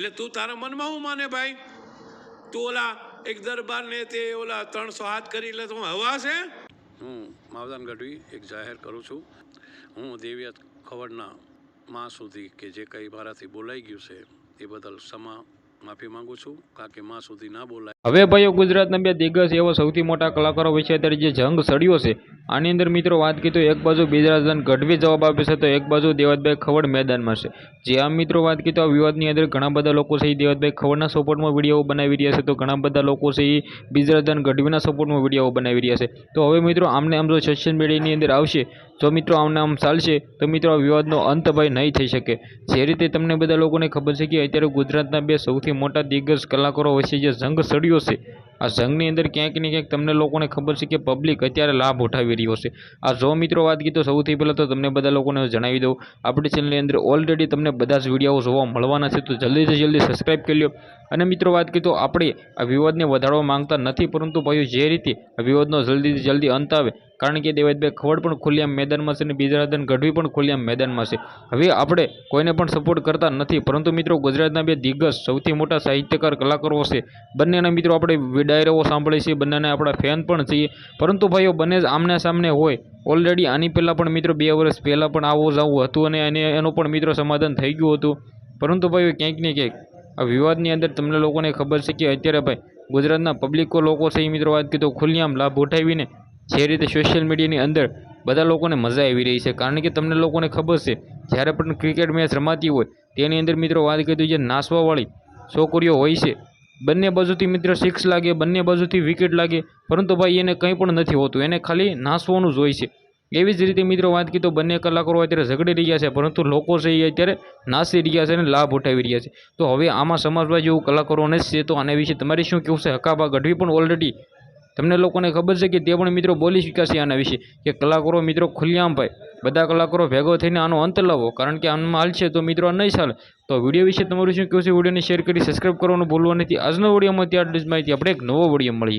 એટલે તું તારા મનમાં હું માને ભાઈ? તું ઓલા એક દરબારને તે ઓલા ત્રણસો હાથ કરી એટલે તું હવા છે? હું માવદાન ગઢવી એક જાહેર કરું છું. હું દેવિયત ખવડના માં સુધી કે જે કંઈ મારાથી બોલાઈ ગયું છે એ બદલ ક્ષમા માફી માંગુ છું. કારણ કે માં સુધી ના બોલાય. હવે ભાઈઓ ગુજરાતના બે દિગ્ગજ એવા સૌથી મોટા કલાકારો વિશે અત્યારે જે જંગ સળ્યો છે આની અંદર મિત્રો વાત કીધું એક બાજુ બિજરાજદાન ગઢવી જવાબ આપે છે, તો એક બાજુ દેવતભાઈ ખવડ મેદાનમાં છે. જે આમ મિત્રો વાત કીધું આ વિવાદની અંદર ઘણા બધા લોકો છે, એ દેવતભાઈ ખવડના સપોર્ટમાં વીડિયો બનાવી રહ્યા છે, તો ઘણા બધા લોકો છે, એ બિજરાજદાન ગઢવીના સપોર્ટમાં વીડિયો બનાવી રહ્યા છે. તો હવે મિત્રો આમને આમ જો સોશિયલ મીડિયાની અંદર આવશે જો મિત્રો આમને આમ ચાલશે, તો મિત્રો આ વિવાદનો અંત ભાઈ નહીં થઈ શકે. જે રીતે તમને બધા લોકોને ખબર છે કે અત્યારે ગુજરાતના બે સૌથી મોટા દિગ્ગજ કલાકારો વચ્ચે જે જંગ સડ્યો છે આ જંગની અંદર ક્યાંક ને ક્યાંક તમને લોકોને ખબર છે કે પબ્લિક અત્યારે લાભ ઉઠાવી રહ્યો છે. આ જો મિત્રો વાત કીધું સૌથી પહેલાં તો તમને બધા લોકોને જણાવી દઉં. આપણી ચેનલની અંદર ઓલરેડી તમને બધા જ વીડિયો જોવા મળવાના છે, તો જલ્દીથી જલ્દી સબસ્ક્રાઈબ કરી લો. અને મિત્રો વાત કીધું આપણે આ વિવાદને વધારવા માંગતા નથી, પરંતુ ભાઈઓ જે રીતે આ વિવાદનો જલ્દીથી જલ્દી અંત આવે કારણ કે દેવાજભાઈ ખવડ પણ ખુલ્લામ મેદાનમાં છે અને બીજરાદન ગઢવી પણ ખુલ્લામ મેદાનમાં છે. હવે આપણે કોઈને પણ સપોર્ટ કરતા નથી. પરંતુ મિત્રો ગુજરાતના બે દિગ્ગજ સૌથી મોટા સાહિત્યકાર, કલાકારો છે. બંનેના મિત્રો આપણે ડાયરાઓ સાંભળીએ છીએ બંનેના આપણા ફેન પણ છીએ. પરંતુ ભાઈઓ, બંને જ આમને સામને હોય. ઓલરેડી આની પહેલાં પણ મિત્રો બે વર્ષ પહેલાં પણ આવું જ આવું હતું અને એને, એનું પણ મિત્રો સમાધાન થઈ ગયું હતું. પરંતુ ભાઈઓ, ક્યાંક ને ક્યાંક આ વિવાદની અંદર તમને લોકોને ખબર છે કે અત્યારે ભાઈ ગુજરાતના પબ્લિકો લોકો છે એ મિત્રો વાત કીધો ખુલ્લામ લાભ ઉઠાવીને જે રીતે સોશિયલ મીડિયાની અંદર બધા લોકોને મજા આવી રહી છે. કારણ કે તમને લોકોને ખબર છે, જ્યારે પણ ક્રિકેટ મેચ રમાતી હોય, તેની અંદર મિત્રો વાત કરી જે નાસવાવાળી છોકરીઓ હોય છે, બંને બાજુથી મિત્ર સિક્સ લાગે, બંને બાજુથી વિકેટ લાગે, પરંતુ ભાઈ એને કંઈ પણ નથી હોતું. એને ખાલી નાસવાનું જ હોય છે. એવી જ રીતે મિત્રો વાત કરી તો બંને કલાકારો અત્યારે ઝઘડી રહ્યા છે, પરંતુ લોકો છે એ અત્યારે નાસી રહ્યા છે અને લાભ ઉઠાવી રહ્યા છે. તો હવે આમાં સમાજમાં જેવું કલાકારોને જ છે તો આના વિશે તમારે શું કહેવું છે? હકાબા ગઢવી પણ ઓલરેડી તમને લોકોને ખબર છે કે તે પણ મિત્રો બોલી શક્યા છે આના વિશે, કે કલાકારો મિત્રો ખુલ્લામ ભાઈ, બધા કલાકારો ભેગો થઈને આનો અંત લાવો, કારણ કે આનમાં હાલશે તો મિત્રો નહીં ચાલે. તો વીડિયો વિશે તમારું શું કહેવું છે વિડીયોને શેર કરી સબસ્ક્રાઈબ કરવાનું ભૂલવા નથી. આજનો વિડીયોમાં ત્યાં જ માહિતી. આપણે એક નવો વીડિયો મળીએ.